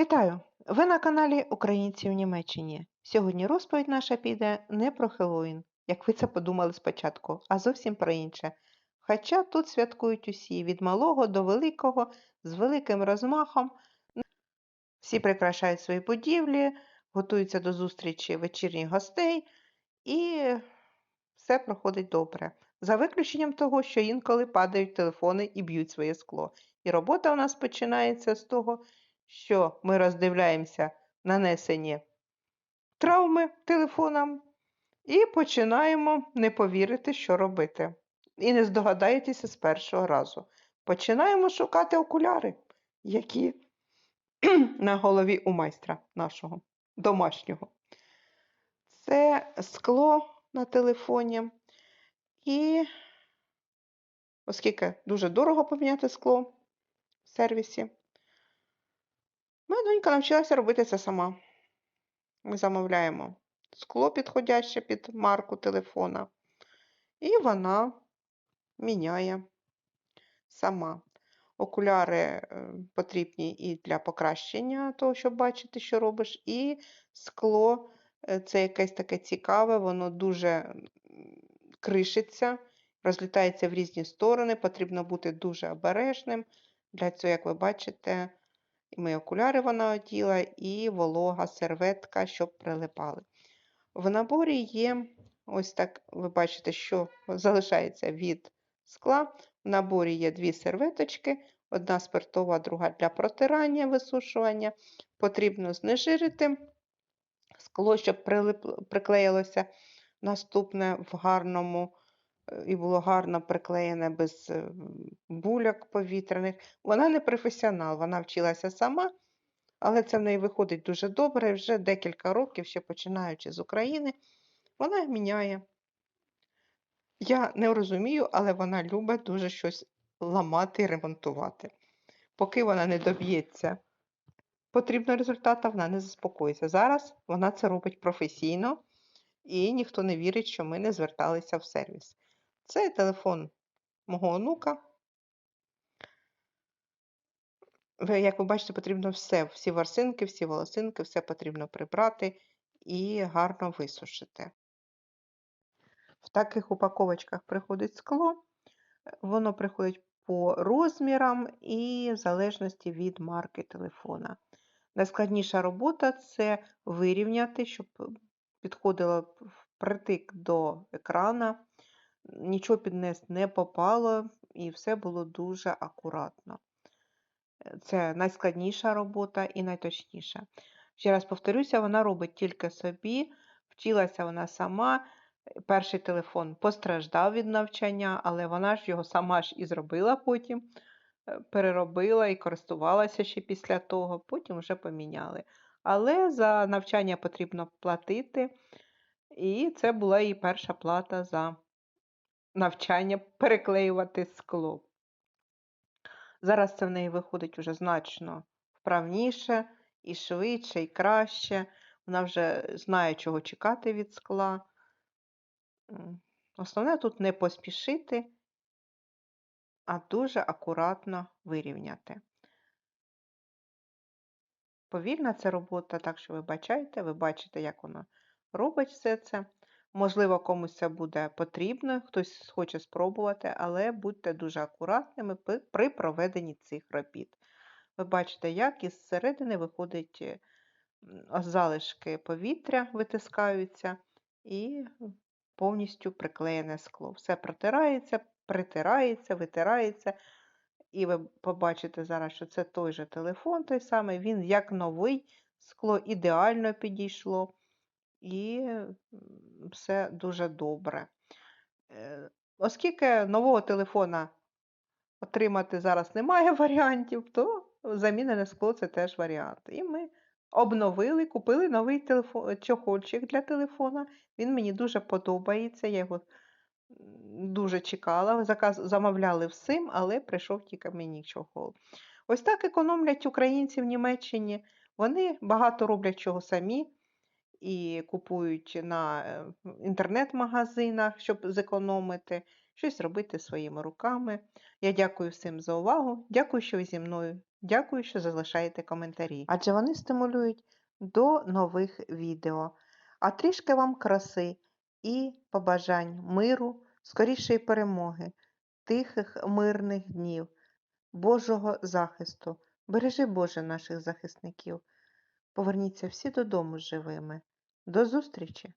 Вітаю! Ви на каналі Українці в Німеччині. Сьогодні розповідь наша піде не про Хеллоуін, як ви це подумали спочатку, а зовсім про інше. Хоча тут святкують усі від малого до великого, з великим розмахом. Всі прикрашають свої будівлі, готуються до зустрічі вечірніх гостей, і все проходить добре. За виключенням того, що інколи падають телефони і б'ють своє скло. І робота у нас починається з того, що ми роздивляємося нанесені травми телефонам і починаємо не повірити, що робити. І не здогадаєтеся з першого разу. Починаємо шукати окуляри, які на голові у майстра нашого домашнього. Це скло на телефоні. І, оскільки дуже дорого поміняти скло в сервісі, моя донька навчилася робити це сама. Ми замовляємо скло підходяще під марку телефона, і вона міняє сама. Окуляри е, потрібні і для покращення того, щоб бачити, що робиш, і скло е, це якесь таке цікаве, воно дуже кришиться, розлітається в різні сторони, потрібно бути дуже обережним. Для цього, як ви бачите, мої окуляри вона оділа, і волога серветка, щоб прилипали. В наборі є ось так, ви бачите, що залишається від скла. В наборі є дві серветочки, одна спиртова, друга для протирання, висушування. Потрібно знежирити скло, щоб приклеїлося наступне в гарному і було гарно приклеєне без е, буляк повітряних. Вона не професіонал, вона вчилася сама, але це в неї виходить дуже добре. Вже декілька років, ще починаючи з України, вона міняє. Я не розумію, але вона любить дуже щось ламати і ремонтувати. Поки вона не доб'ється потрібного результату, вона не заспокоїться. Зараз вона це робить професійно і ніхто не вірить, що ми не зверталися в сервіс. Це телефон мого онука. Як ви бачите, потрібно все, всі варсинки, всі волосинки, все потрібно прибрати і гарно висушити. В таких упаковочках приходить скло, воно приходить по розмірам і в залежності від марки телефона. Найскладніша робота це вирівняти, щоб підходила впритик до екрана, нічого під низ не попало, і все було дуже акуратно. Це найскладніша робота і найточніша. Ще раз повторюся, вона робить тільки собі, вчилася вона сама. Перший телефон постраждав від навчання, але вона ж його сама ж і зробила потім, е, переробила і користувалася ще після того, потім вже поміняли. Але за навчання потрібно платити, і це була її перша плата за навчання переклеювати скло. Зараз це в неї виходить уже значно вправніше, і швидше, і краще. Вона вже знає, чого чекати від скла. Основне тут не поспішити, а дуже акуратно вирівняти. Повільна це робота, так що ви бачаєте, ви бачите, як вона робить все це. Можливо, комусь це буде потрібно, хтось хоче спробувати, але будьте дуже акуратними при проведенні цих робіт. Ви бачите, як із середини виходить е, залишки повітря, витискаються, і повністю приклеєне скло. Все протирається, притирається, витирається. І ви побачите зараз, що це той же телефон, той самий, він як новий, скло ідеально підійшло, і все дуже добре. Е, оскільки нового телефона отримати зараз немає варіантів, то замінене скло це теж варіант. І ми обновили, купили новий телефон, чохольчик для телефона. Він мені дуже подобається. Я його дуже чекала. Заказ, замовляли всім, але прийшов тільки мені чохол. Ось так економлять українці в Німеччині. Вони багато роблять чого самі і купують на е, інтернет-магазинах, щоб зекономити, щось робити своїми руками. Я дякую всім за увагу. Дякую, що ви зі мною. Дякую, що залишаєте коментарі, адже вони стимулюють до нових відео. А трішки вам краси і побажань миру, скорішої перемоги, тихих мирних днів, Божого захисту. Бережи Боже наших захисників. Поверніться всі додому живими. До зустрічі!